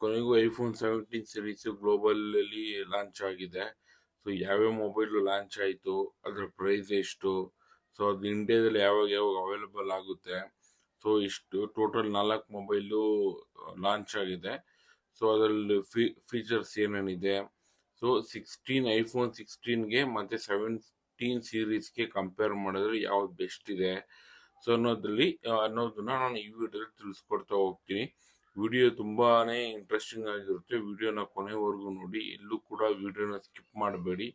ಕೊನೆಗೂ iPhone seventeen series ಗ್ಲೋಬಲಲ್ಲಿ launch ಆಗಿದೆ. ಸೊ, ಯಾವ್ಯಾವ ಮೊಬೈಲ್ ಲಾಂಚ್ ಆಯಿತು, ಅದರ ಪ್ರೈಸ್ ಎಷ್ಟು, ಸೊ, ಅದು ಇಂಡಿಯಾದಲ್ಲಿ ಯಾವಾಗ ಯಾವಾಗ ಅವೈಲಬಲ್ ಆಗುತ್ತೆ. ಸೊ, ಇಷ್ಟು ಟೋಟಲ್ ನಾಲ್ಕು ಮೊಬೈಲು ಲಾಂಚ್ ಆಗಿದೆ. ಸೊ, ಅದರಲ್ಲಿ ಫೀ ಫೀಚರ್ಸ್ ಏನೇನಿದೆ. ಸೊ ಸಿಕ್ಸ್ಟೀನ್ ಐಫೋನ್ ಸಿಕ್ಸ್ಟೀನ್ಗೆ ಮತ್ತು ಸೆವೆಂಟೀನ್ ಸೀರೀಸ್ಗೆ ಕಂಪೇರ್ ಮಾಡಿದ್ರೆ ಯಾವ್ದು ಬೆಸ್ಟ್ ಇದೆ. ಸೊ, ಅನ್ನೋದ್ರಲ್ಲಿ, ಅನ್ನೋದನ್ನ ನಾನು ಈ ವಿಡಿಯೋದಲ್ಲಿ ತಿಳಿಸ್ಕೊಡ್ತಾ ಹೋಗ್ತೀನಿ. ವಿಡಿಯೋ ತುಂಬಾ ಇಂಟ್ರೆಸ್ಟಿಂಗ್ ಆಗಿರುತ್ತೆ. ವಿಡಿಯೋನ ಕೊನೆವರೆಗೂ ನೋಡಿ. ಎಲ್ಲೂ ಕೂಡ ವಿಡಿಯೋನ ಸ್ಕಿಪ್ ಮಾಡಬೇಡಿ.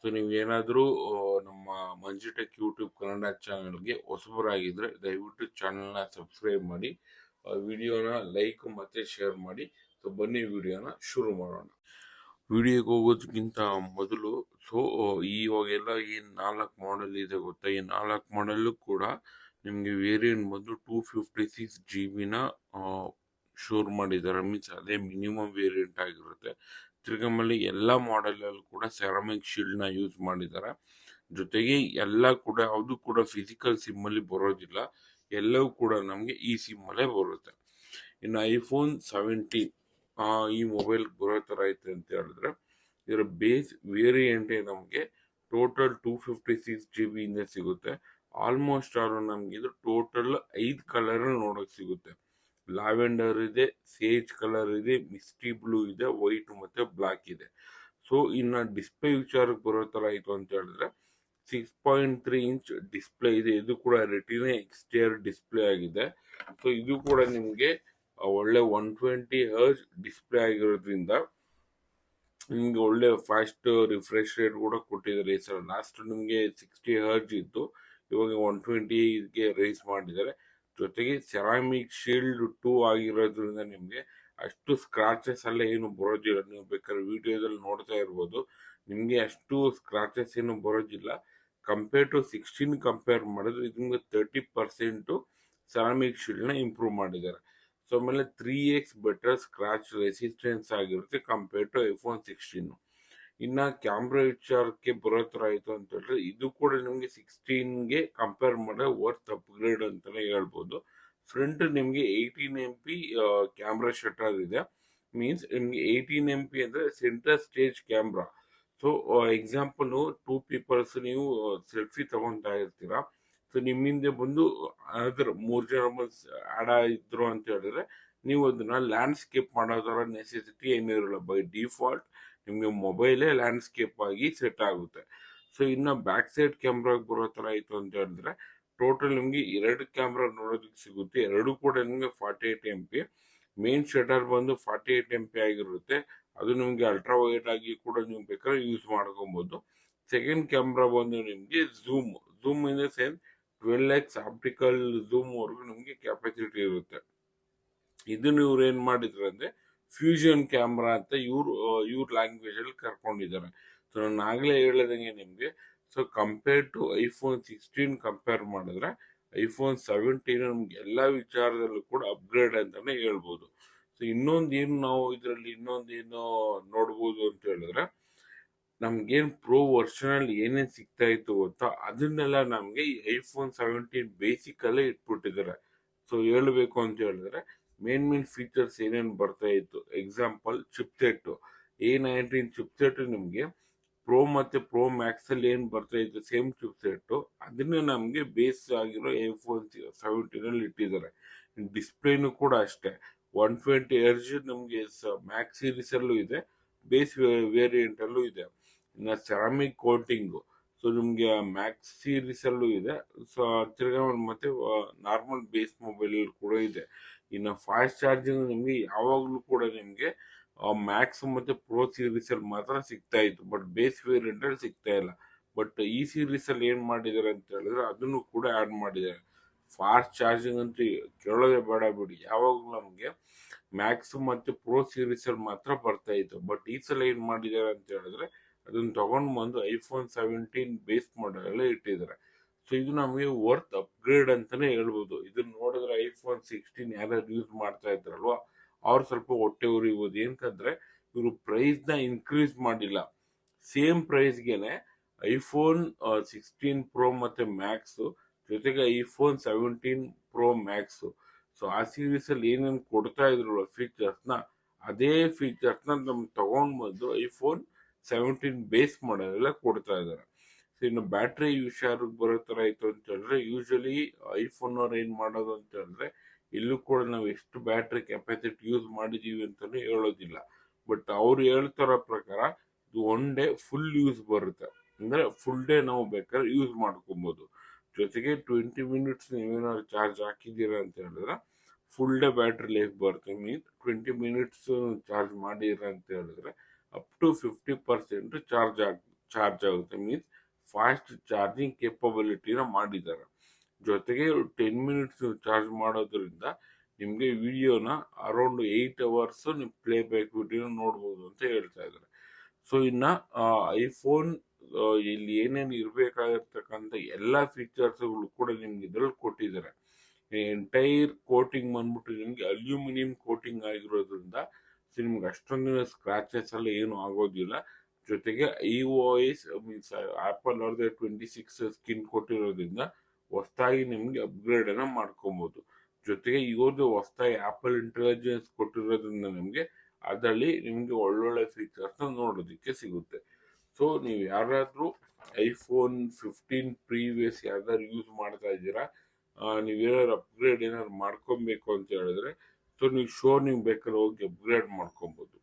ಸೊ ನೀವು ಏನಾದರೂ ನಮ್ಮ ಮಂಜುಟೆಕ್ ಯೂಟ್ಯೂಬ್ ಕನ್ನಡ ಚಾನಲ್ಗೆ ಹೊಸಬರಾಗಿದ್ದರೆ ದಯವಿಟ್ಟು ಚಾನಲ್ನ ಸಬ್ಸ್ಕ್ರೈಬ್ ಮಾಡಿ. ವಿಡಿಯೋನ ಲೈಕ್ ಮತ್ತು ಶೇರ್ ಮಾಡಿ. ಸೊ ಬನ್ನಿ ವಿಡಿಯೋನ ಶುರು ಮಾಡೋಣ. ವಿಡಿಯೋಗೆ ಹೋಗೋದಕ್ಕಿಂತ ಮೊದಲು ಸೊ ಇವಾಗೆಲ್ಲ ಏನು ನಾಲ್ಕು ಮಾಡೆಲ್ ಇದೆ ಗೊತ್ತಾ? ಈ ನಾಲ್ಕು ಮಾಡಲ್ಲೂ ಕೂಡ ನಿಮಗೆ ವೇರಿಯಂಟ್ ಬಂದು ಟೂ ಫಿಫ್ಟಿ ಸಿಕ್ಸ್ ಜಿ ಬಿನ ಶೋರ್ ಮಾಡಿದ್ದಾರೆ. ಮೀನ್ಸ್ ಅದೇ ಮಿನಿಮಮ್ ವೇರಿಯಂಟ್ ಆಗಿರುತ್ತೆ. ತಿರ್ಗಮಲ್ಲಿ ಎಲ್ಲ ಮಾಡೆಲಲ್ಲೂ ಕೂಡ ಸೆರಾಮಿಕ್ ಶೀಲ್ಡ್ನ ಯೂಸ್ ಮಾಡಿದ್ದಾರೆ. ಜೊತೆಗೆ ಎಲ್ಲ ಕೂಡ ಯಾವುದು ಕೂಡ ಫಿಸಿಕಲ್ ಸಿಮ್ಮಲ್ಲಿ ಬರೋದಿಲ್ಲ. ಎಲ್ಲವೂ ಕೂಡ ನಮಗೆ ಈ ಸಿಮ್ಮಲ್ಲೇ ಬರುತ್ತೆ. ಇನ್ನು ಐಫೋನ್ ಸೆವೆಂಟೀನ್ ಈ ಮೊಬೈಲ್ ಬರೋ ಥರ ಐತೆ ಅಂತ ಹೇಳಿದ್ರೆ, ಇದರ ಬೇಸ್ ವೇರಿಯಂಟೇ ನಮಗೆ total two fifty six G ಬಿಯಿಂದ ಸಿಗುತ್ತೆ. ಆಲ್ಮೋಸ್ಟ್ ಆಲ್ ನಮ್ಗೆ ಇದು ಟೋಟಲ್ ಐದು ಕಲರ್ ನೋಡೋಕೆ ಸಿಗುತ್ತೆ. ಲ್ಯಾವೆಂಡರ್ ಇದೆ, ಸೇಜ್ ಕಲರ್ ಇದೆ, ಮಿಸ್ಟಿ ಬ್ಲೂ ಇದೆ, ವೈಟ್ ಮತ್ತು ಬ್ಲ್ಯಾಕ್ ಇದೆ. ಸೊ, ಇನ್ನು ಡಿಸ್ಪ್ಲೇ ವಿಚಾರಕ್ಕೆ ಬರೋ ಥರ ಆಯಿತು ಅಂತ ಹೇಳಿದ್ರೆ, six point three inch display ಇದೆ. ಇದು ಕೂಡ ರೆಟಿನ ಎಕ್ಸ್ಟಿಯರ್ ಡಿಸ್ಪ್ಲೇ ಆಗಿದೆ. ಸೊ, ಇದು ಕೂಡ ನಿಮಗೆ ಒಳ್ಳೆ ಒನ್ ಟ್ವೆಂಟಿ ಹರ್ಜ್ ಡಿಸ್ಪ್ಲೇ ಆಗಿರೋದ್ರಿಂದ, ನಿಮ್ಗೆ ಒಳ್ಳೆ ಫಾಸ್ಟ್ ರಿಫ್ರೆಶ್ ರೇಟ್ ಕೂಡ ಕೊಟ್ಟಿದ್ದಾರೆ. ಈ ಸಲ ಲಾಸ್ಟ್ ನಿಮಗೆ ಸಿಕ್ಸ್ಟಿ ಹರ್ಜ್ ಇತ್ತು. ಇವಾಗ ಒನ್ ಟ್ವೆಂಟಿಗೆ ರೇಸ್ ಮಾಡಿದ್ದಾರೆ. ಜೊತೆಗೆ ಸೆರಾಮಿಕ್ ಶೀಲ್ಡ್ ಟೂ ಆಗಿರೋದ್ರಿಂದ ನಿಮಗೆ ಅಷ್ಟು ಸ್ಕ್ರಾಚಸ್ ಎಲ್ಲ ಏನು ಬರೋದಿಲ್ಲ. ನೀವು ಬೇಕಾದ್ರೆ ವಿಡಿಯೋದಲ್ಲಿ ನೋಡ್ತಾ ಇರ್ಬೋದು. ನಿಮಗೆ ಅಷ್ಟು ಸ್ಕ್ರಾಚಸ್ ಏನು ಬರೋದಿಲ್ಲ. ಕಂಪೇರ್ ಟು ಸಿಕ್ಸ್ಟೀನ್ ಕಂಪೇರ್ ಮಾಡಿದ್ರೆ ಇದು ನಿಮಗೆ ತರ್ಟಿ ಪರ್ಸೆಂಟು ಸೆರಾಮಿಕ್ ಶೀಲ್ಡ್ನ ಇಂಪ್ರೂವ್ ಮಾಡಿದ್ದಾರೆ. ಸೊ ಆಮೇಲೆ three X better scratch resistance ಆಗಿರುತ್ತೆ ಕಂಪೇರ್ ಟು ಐಫೋನ್ ಸಿಕ್ಸ್ಟೀನ್ ಇನ್ನ ಕ್ಯಾಮ್ರಾ ವಿಚಾರಕ್ಕೆ ಬರೋ ಥರ ಆಯಿತು ಅಂತ ಹೇಳಿದ್ರೆ, ಇದು ಕೂಡ ನಿಮಗೆ ಸಿಕ್ಸ್ಟೀನ್ಗೆ ಕಂಪೇರ್ ಮಾಡಿದ್ರೆ ವರ್ತ್ ಅಪ್ಗ್ರೇಡ್ ಅಂತಲೇ ಹೇಳ್ಬೋದು. ಫ್ರಂಟ್ ನಿಮಗೆ eighteen M P camera shutter ಇದೆ. ಮೀನ್ಸ್ ನಿಮಗೆ ಏಯ್ಟೀನ್ ಎಂ ಪಿ ಅಂದರೆ centre stage camera so example two peoples ನೀವು ಸೆಲ್ಫಿ ತಗೊತಾ ಇರ್ತೀರಾ. ಸೊ ನಿಮ್ಮಿಂದ ಬಂದು ಅದ್ರ ಮೂರು ಜನ ಆಡ ಇದ್ರು ಅಂತ ಹೇಳಿದ್ರೆ, ನೀವು ಅದನ್ನ ಲ್ಯಾಂಡ್ಸ್ಕೇಪ್ ಮಾಡೋದರ ನೆಸೆಸಿಟಿ ಏನಿರಲ್ಲ. ಬೈ ಡಿಫಾಲ್ಟ್ ನಿಮಗೆ ಮೊಬೈಲೇ ಲ್ಯಾಂಡ್ಸ್ಕೇಪ್ ಆಗಿ ಸೆಟ್ ಆಗುತ್ತೆ. ಸೊ ಇನ್ನು ಬ್ಯಾಕ್ ಸೈಡ್ ಕ್ಯಾಮ್ರಾಗೆ ಬರೋ ಥರ ಆಯಿತು ಅಂತ ಹೇಳಿದ್ರೆ ಟೋಟಲ್ ನಿಮಗೆ ಎರಡು ಕ್ಯಾಮ್ರಾ ನೋಡೋದಕ್ಕೆ ಸಿಗುತ್ತೆ. ಎರಡು ಕೂಡ ನಿಮಗೆ forty eight M P main shutter ಬಂದು ಫಾರ್ಟಿ ಏಟ್ ಎಂ ಪಿ ಆಗಿರುತ್ತೆ. ಅದು ನಿಮಗೆ ಅಲ್ಟ್ರಾ ವೈಟ್ ಆಗಿ ಕೂಡ ನೀವು ಬೇಕಾದ್ರೆ ಯೂಸ್ ಮಾಡ್ಕೊಬೋದು. ಸೆಕೆಂಡ್ ಕ್ಯಾಮ್ರಾ ಬಂದು ನಿಮಗೆ zoom zoom in the sense twelve X optical ಝೂಮ್ವರೆಗೂ ನಿಮಗೆ ಕೆಪಾಸಿಟಿ ಇರುತ್ತೆ. ಇದನ್ನು ಇವ್ರು ಏನು ಮಾಡಿದ್ರು ಅಂದ್ರೆ ಫ್ಯೂಷನ್ ಕ್ಯಾಮ್ರಾ ಅಂತ ಇವ್ರು, ಇವ್ರ ಲ್ಯಾಂಗ್ವೇಜ್ ಅಲ್ಲಿ ಕರ್ಕೊಂಡಿದ್ದಾರೆ. ಸೊ ನಾನು ಆಗಲೇ ಹೇಳಿದಂಗೆ ನಿಮಗೆ so compare to iPhone sixteen compare ಮಾಡಿದ್ರೆ ಐಫೋನ್ ಸೆವೆಂಟೀನ್ ನಮ್ಗೆ ಎಲ್ಲಾ ವಿಚಾರದಲ್ಲೂ ಕೂಡ ಅಪ್ಗ್ರೇಡ್ ಅಂತಾನೆ ಹೇಳ್ಬೋದು. ಸೊ ಇನ್ನೊಂದೇನು ನಾವು ಇದರಲ್ಲಿ ಇನ್ನೊಂದೇನು ನೋಡ್ಬೋದು ಅಂತ ಹೇಳಿದ್ರೆ, ನಮ್ಗೇನು ಪ್ರೋ ವರ್ಷನ್ ಅಲ್ಲಿ ಏನೇನ್ ಸಿಗ್ತಾ ಇತ್ತು ಗೊತ್ತಾ? ಅದನ್ನೆಲ್ಲ ನಮಗೆ ಈ ಐಫೋನ್ ಸೆವೆಂಟೀನ್ ಬೇಸಿಕ್ ಅಲ್ಲೇ ಇಟ್ಬಿಟ್ಟಿದ್ದಾರೆ. ಸೊ ಹೇಳಬೇಕು ಅಂತ ಹೇಳಿದ್ರೆ ಮೇನ್ ಮೇನ್ ಫೀಚರ್ಸ್ ಏನೇನು ಬರ್ತಾ ಇತ್ತು? Example chipset A nineteen chipset ನಿಮಗೆ ಪ್ರೋ ಮತ್ತೆ ಪ್ರೋ ಮ್ಯಾಕ್ಸಲ್ಲಿ ಏನ್ ಬರ್ತಾ ಇತ್ತು? ಸೇಮ್ ಚಿಪ್ಸೆಟ್ ಅದನ್ನೇ ನಮಗೆ ಬೇಸ್ ಆಗಿರೋ ಎ ಸೆವೆಂಟೀನ್ ಅಲ್ಲಿ ಇಟ್ಟಿದ್ದಾರೆ. ಡಿಸ್ಪ್ಲೇನು ಕೂಡ ಅಷ್ಟೇ. ಒನ್ ಟ್ವೆಂಟಿ ಎರ್ಜ್ ನಮಗೆ ಮ್ಯಾಕ್ಸ್ ಸೀರೀಸ್ ಅಲ್ಲೂ ಇದೆ. ಬೇಸ್ ವೇರಿಯಂಟ್ ಅಲ್ಲೂ ಇದೆ. ಇನ್ನು ಸೆರಾಮಿಕ್ ಕೋಟಿಂಗು ಸೊ ನಿಮಗೆ ಮ್ಯಾಕ್ಸ್ ಸೀರೀಸಲ್ಲೂ ಇದೆ. ಸೊ ತಿರ್ಗಾ ಮತ್ತೆ ನಾರ್ಮಲ್ ಬೇಸ್ ಮೊಬೈಲ್ ಕೂಡ ಇದೆ. ಇನ್ನು ಫಾಸ್ಟ್ ಚಾರ್ಜಿಂಗ್ ನಿಮಗೆ ಯಾವಾಗಲೂ ಕೂಡ ನಿಮಗೆ ಮ್ಯಾಕ್ಸ್ ಮತ್ತು ಪ್ರೋ ಸೀರೀಸಲ್ಲಿ ಮಾತ್ರ ಸಿಗ್ತಾ ಇತ್ತು. ಬಟ್ ಬೇಸ್ ವೇರಿಯಂಟಲ್ಲಿ ಸಿಗ್ತಾ ಇಲ್ಲ. ಬಟ್ ಈ ಸೀರೀಸಲ್ಲಿ ಏನು ಮಾಡಿದ್ದಾರೆ ಅಂತ ಹೇಳಿದ್ರೆ ಅದನ್ನು ಕೂಡ ಆ್ಯಡ್ ಮಾಡಿದ್ದಾರೆ. ಫಾಸ್ಟ್ ಚಾರ್ಜಿಂಗ್ ಅಂತ ಕೇಳೋದೇ ಬೇಡ ಬಿಡಿ. ಯಾವಾಗಲೂ ನಮಗೆ ಮ್ಯಾಕ್ಸ್ ಮತ್ತು ಪ್ರೋ ಸೀರೀಸಲ್ಲಿ ಮಾತ್ರ ಬರ್ತಾ ಇತ್ತು. ಬಟ್ ಈ ಸಲ ಏನು ಮಾಡಿದ್ದಾರೆ ಅಂತ ಹೇಳಿದ್ರೆ, ಅದನ್ನು ತೊಗೊಂಡು ಬಂದು ಐಫೋನ್ ಸೆವೆಂಟೀನ್ ಬೇಸ್ ಮಾಡಲ್ಲೇ ಇಟ್ಟಿದ್ದಾರೆ. ಸೊ ಇದು ನಮಗೆ ವರ್ತ್ ಅಪ್ಗ್ರೇಡ್ ಅಂತಾನೆ ಹೇಳ್ಬೋದು. ಇದನ್ನ ನೋಡಿದ್ರೆ ಐಫೋನ್ ಸಿಕ್ಸ್ಟೀನ್ ಯಾರ್ಯಾರು ಯೂಸ್ ಮಾಡ್ತಾ ಇದ್ರಲ್ವಾ ಅವ್ರು ಸ್ವಲ್ಪ ಹೊಟ್ಟೆ ಉರಿಬೋದು. ಏನಂತಂದ್ರೆ ಇವರು ಪ್ರೈಸ್ನ ಇನ್ಕ್ರೀಸ್ ಮಾಡಿಲ್ಲ. ಸೇಮ್ ಪ್ರೈಸ್ಗೆನೆ ಐಫೋನ್ ಸಿಕ್ಸ್ಟೀನ್ ಪ್ರೋ ಮತ್ತೆ ಮ್ಯಾಕ್ಸ್ ಜೊತೆಗೆ iPhone seventeen pro max so ಆ ಸೀರೀಸ್ ಅಲ್ಲಿ ಏನೇನು ಕೊಡ್ತಾ ಇದ್ರಲ್ಲ ಫೀಚರ್ಸ್ನ, ಅದೇ ಫೀಚರ್ಸ್ನ ನಮ್ಗೆ ತಗೊಂಡ್ ಬಂದು ಐಫೋನ್ ಸೆವೆಂಟೀನ್ ಬೇಸ್ ಮಾಡಲೆಲ್ಲ ಕೊಡ್ತಾ ಇದ್ದಾರೆ. ಇನ್ನು ಬ್ಯಾಟ್ರಿ ವಿಷಯಕ್ಕೆ ಬರೋ ಥರ ಆಯಿತು ಅಂತ ಹೇಳಿದ್ರೆ ಯೂಶಲಿ ಐಫೋನ್ ಅವ್ರು ಏನು ಮಾಡೋದು ಅಂತ ಹೇಳಿದ್ರೆ ಇಲ್ಲೂ ಕೂಡ ನಾವು ಎಷ್ಟು ಬ್ಯಾಟ್ರಿ ಕೆಪಾಸಿಟಿ ಯೂಸ್ ಮಾಡಿದೀವಿ ಅಂತಲೂ ಹೇಳೋದಿಲ್ಲ. ಬಟ್ ಅವ್ರು ಹೇಳ್ತಾರೋ ಪ್ರಕಾರ, ಇದು ಒನ್ ಡೇ ಫುಲ್ ಯೂಸ್ ಬರುತ್ತೆ. ಅಂದರೆ ಫುಲ್ ಡೇ ನಾವು ಬೇಕಾದ್ರೆ ಯೂಸ್ ಮಾಡ್ಕೊಬೋದು. ಜೊತೆಗೆ ಟ್ವೆಂಟಿ ಮಿನಿಟ್ಸ್ ನೀವೇನಾದ್ರು ಚಾರ್ಜ್ ಹಾಕಿದ್ದೀರಾ ಅಂತ ಹೇಳಿದ್ರೆ ಫುಲ್ ಡೇ ಬ್ಯಾಟ್ರಿ ಲೈಫ್ ಬರುತ್ತೆ. ಮೀನ್ಸ್ ಟ್ವೆಂಟಿ ಮಿನಿಟ್ಸ್ ಚಾರ್ಜ್ ಮಾಡಿರ ಅಂತ ಹೇಳಿದ್ರೆ up to fifty percent charge ಆಗ ಚಾರ್ಜ್ ಆಗುತ್ತೆ. ಮೀನ್ಸ್ ಫಾಸ್ಟ್ ಚಾರ್ಜಿಂಗ್ ಕೇಪಬಿಲಿಟಿನ ಮಾಡಿದ್ದಾರೆ. ಜೊತೆಗೆ ಟೆನ್ ಮಿನಿಟ್ಸ್ ಚಾರ್ಜ್ ಮಾಡೋದ್ರಿಂದ ನಿಮಗೆ ವಿಡಿಯೋನ ಅರೌಂಡ್ ಏಯ್ಟ್ ಅವರ್ಸ್ ನೀವು ಪ್ಲೇ ಬ್ಯಾಕ್ ವಿಡಿಯೋನ ನೋಡ್ಬೋದು ಅಂತ ಹೇಳ್ತಾ ಇದ್ದಾರೆ. ಸೊ ಇನ್ನು ಐಫೋನ್ ಇಲ್ಲಿ ಏನೇನು ಇರಬೇಕಾಗಿರ್ತಕ್ಕಂಥ ಎಲ್ಲ ಫೀಚರ್ಸ್ಗಳು ಕೂಡ ನಿಮ್ಗೆ ಇದ್ರಲ್ಲಿ ಕೊಟ್ಟಿದ್ದಾರೆ. ಎಂಟೈರ್ ಕೋಟಿಂಗ್ ಬಂದ್ಬಿಟ್ಟು ನಿಮಗೆ ಅಲ್ಯೂಮಿನಿಯಂ ಕೋಟಿಂಗ್ ಆಗಿರೋದ್ರಿಂದ ಸೊ ನಿಮ್ಗೆ ಅಷ್ಟೊಂದು ಸ್ಕ್ರಾಚಸ್ ಎಲ್ಲ ಏನು ಆಗೋದಿಲ್ಲ. ಜೊತೆಗೆ I O S means Apple ಅವ್ರದ್ದು ಟ್ವೆಂಟಿ ಸಿಕ್ಸ್ ಸ್ಕಿನ್ ಕೊಟ್ಟಿರೋದ್ರಿಂದ ಹೊಸದಾಗಿ ನಿಮಗೆ ಅಪ್ಗ್ರೇಡ್ ಅನ್ನ ಮಾಡ್ಕೊಬೋದು. ಜೊತೆಗೆ ಇವ್ರದ್ದು ಹೊಸದಾಗಿ ಆಪಲ್ ಇಂಟೆಲಿಜೆನ್ಸ್ ಕೊಟ್ಟಿರೋದ್ರಿಂದ ನಿಮಗೆ ಅದರಲ್ಲಿ ನಿಮಗೆ ಒಳ್ಳೊಳ್ಳೆ ಫೀಚರ್ಸ್ನ ನೋಡೋದಕ್ಕೆ ಸಿಗುತ್ತೆ. ಸೊ ನೀವು ಯಾರಾದರೂ ಐಫೋನ್ ಫಿಫ್ಟೀನ್ ಪ್ರೀವಿಯಸ್ ಯಾವ್ದಾದ್ರು ಯೂಸ್ ಮಾಡ್ತಾ ಇದ್ದೀರಾ ನೀವೇನಾದ್ರು ಅಪ್ಗ್ರೇಡ್ ಏನಾದ್ರು ಮಾಡ್ಕೊಬೇಕು ಅಂತ ಹೇಳಿದ್ರೆ ಸೊ ನೀವು ಶೋ ನೀವು ಬೇಕಾದ್ರೆ ಹೋಗಿ ಅಪ್ಗ್ರೇಡ್ ಮಾಡ್ಕೊಬೋದು.